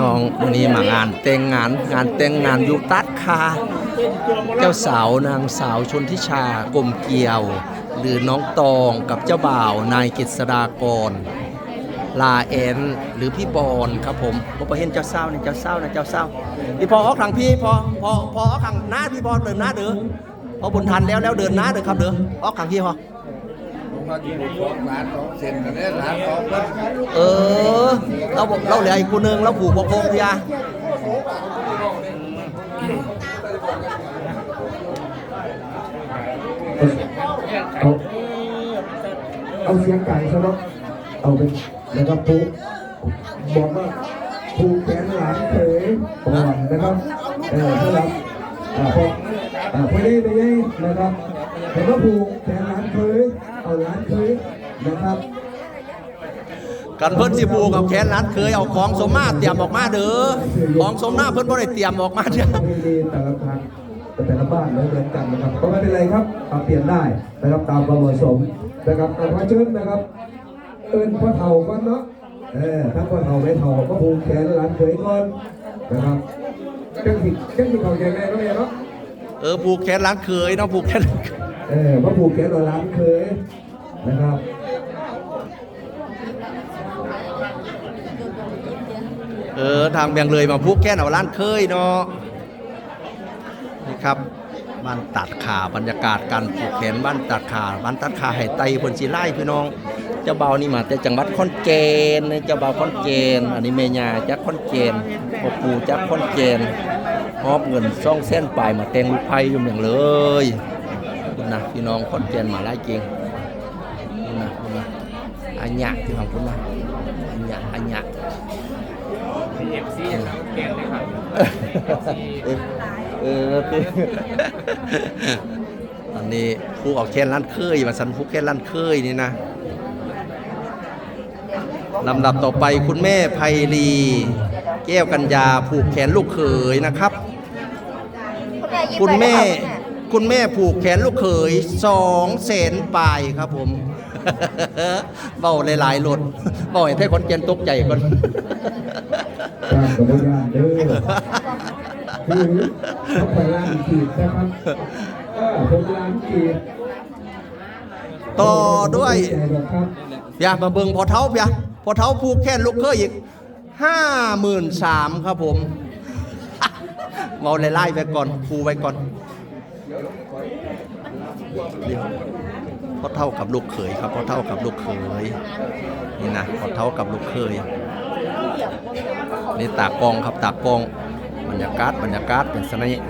น้องวันนี้มางานแต่งงานงานแต่งงานอยู่ตัดคา เจ้าสาวนางสาวชนทิชากลมเกลียว หรือน้องตองกับเจ้าบ่าวนายกฤษดากร ลาแอนหรือพี่บอลครับผมผมไปเห็นเจ้าเศร้าเนี่ยเจ้าเศร้านะเจ้าเศร้าพี่พอออกทางพี่พอพอพอออกทางหน้าพี่พอเดินหน้าเด้อพอบุญทันแล้วแล้วเดินหน้าเด้อครับเด้อออกทางพี่พอผมว่าอยู่สองล้านสองเซนกันได้ล้านสองเพิ่นเออ เราบอกเราเหลืออีกคนนึงเราผูกบอกโคงเพียเอาเอาเสียงไก่ใช่ไหมเอาเป็นนะครับปูบอกว่าปูแขนหลานเขยก่อนนะครับเออสำหรับอ่าพออ่าพอดีไปยังนะครับเห็นว่าปูแขนหลานเขยเอาหลานเขยนะครับ กันเพิ่นสิผูกกับแขนร้านเคยเอาของสมมาเตรียมออกมาเด้อของสมมาเพิ่นบ่ได้เตรียมออกมาเด้อไม่ดีแต่ละทางแต่ละบ้านไม่เหมือนกันนะครับก็ไม่เป็นไรครับปรับเปลี่ยนได้นะครับตามความเหมาะสมนะครับแต่พอเชิญนะครับเอินพ่อเฒ่าก่อนเนาะเออถ้าพ่อเฒ่าไม่เฒ่าก็ผูกแขนหลานเขยก่อนนะครับจังสิจังสิเขาแขนแม่ก็เลยเนาะเออผูกแขนร้านเคยเนาะผูกแขนเออมาผูกแขนหลานเคยนะครับ ออทางเบียงเลยมาผูกแขนเอาร้านเคยเนาะนี่ครับบ้านตัดขาบรรยากาศการผูกแขนบ้านตัดขาบ้านตัดขาให้ไตพนสิไล่พี่น้อง เจ้าเบานี่มาแต่จังหวัดขอนแก่นเจ้าเบาขอนแก่นอันนี้เมญาจากขอนแก่นพ่อปู่จากขอนแก่นมอบเงินซ่องเส้นปลายมาแต่งลูกไผ่อยู่อย่างเลยคุณนะพี่น้องขอนแก่นมาไล่จริงคุณนะคุณนะอัญญะที่ของคุณนะอัญญะอัญญะ เอฟซีเก่งเลยครับเออเออพี่ตอนนี้ผู้ออกแค่ร้านเคยมาสันผู้แค่ร้านเคยนี่นะลำดับต่อไปคุณแม่ไพลีแก้วกัญญาผูกแขนลูกเขยนะครับ คุณแม่คุณแม่ผูกแขนลูกเขยสองแสนปลายครับผมเบาหลายๆหลดเบาให้คนเจนตกใจก่อน กับพยานเด้อคือเขาไปล้านกีดนะครับเออผมล้านกีดต่อด้วยอย่ามาเบิ่งพอเท้าเพียพอเท้าผูกแค่ลูกเคยอีกห้าหมื่นสามครับผมเมาไล่ไปก่อนครูไว้ก่อนเดียวพอเท่ากับลูกเขยครับพอเท่ากับลูกเขยนี่นะพอเท่ากับลูกเขย นี่ตากองครับตากอง บรรยากาศบรรยากาศเป็นสนิท